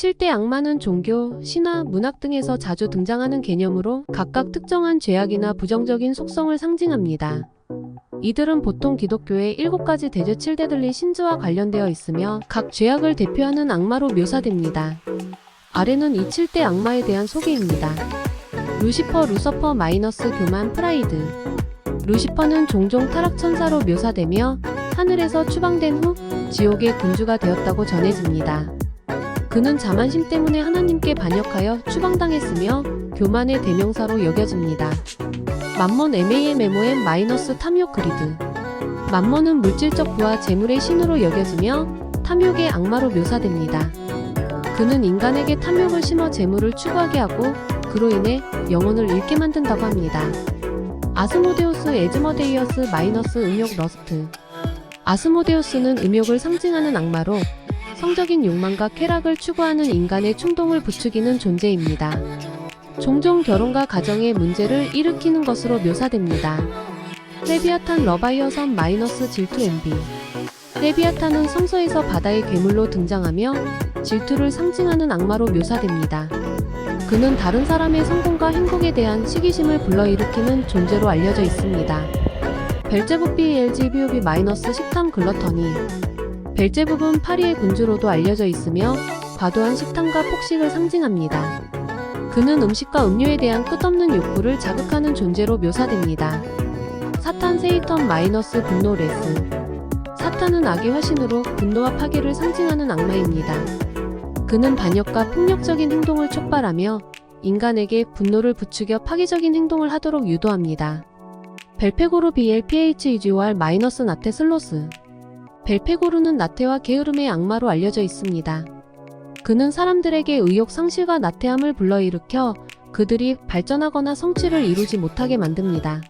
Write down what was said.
7대 악마는 종교, 신화, 문학 등에서 자주 등장하는 개념으로 각각 특정한 죄악이나 부정적인 속성을 상징합니다. 이들은 보통 기독교의 7가지 대죄 7대들리 신즈와 관련되어 있으며 각 죄악을 대표하는 악마로 묘사됩니다. 아래는 이 7대 악마에 대한 소개입니다. 루시퍼, 루서퍼, 마이너스, 교만, 프라이드. 루시퍼는 종종 타락천사로 묘사되며 하늘에서 추방된 후 지옥의 군주가 되었다고 전해집니다. 그는 자만심 때문에 하나님께 반역하여 추방당했으며 교만의 대명사로 여겨집니다. 만몬 MAMMOM 마이너스 탐욕 그리드. 만몬은 물질적 부와 재물의 신으로 여겨지며 탐욕의 악마로 묘사됩니다. 그는 인간에게 탐욕을 심어 재물을 추구하게 하고 그로 인해 영혼을 잃게 만든다고 합니다. 아스모데우스 에즈머데이어스 마이너스 음욕 러스트. 아스모데우스는 음욕을 상징하는 악마로 성적인 욕망과 쾌락을 추구하는 인간의 충동을 부추기는 존재입니다. 종종 결혼과 가정의 문제를 일으키는 것으로 묘사됩니다. 레비아탄 러바이어선 마이너스 질투 MB 레비아탄은 성서에서 바다의 괴물로 등장하며 질투를 상징하는 악마로 묘사됩니다. 그는 다른 사람의 성공과 행복에 대한 시기심을 불러일으키는 존재로 알려져 있습니다. 벨제부 BLGBOB 마이너스 식탐 글러터니 벨제부은 파리의 군주로도 알려져 있으며 과도한 식탐과 폭식을 상징합니다. 그는 음식과 음료에 대한 끝없는 욕구를 자극하는 존재로 묘사됩니다. 사탄 세이턴 마이너스 분노 레스 사탄은 악의 화신으로 분노와 파괴를 상징하는 악마입니다. 그는 반역과 폭력적인 행동을 촉발하며 인간에게 분노를 부추겨 파괴적인 행동을 하도록 유도합니다. 벨페고르 BLPHEGOR 마이너스 나테 슬로스 벨페고르는 나태와 게으름의 악마로 알려져 있습니다. 그는 사람들에게 의욕 상실과 나태함을 불러일으켜 그들이 발전하거나 성취를 이루지 못하게 만듭니다.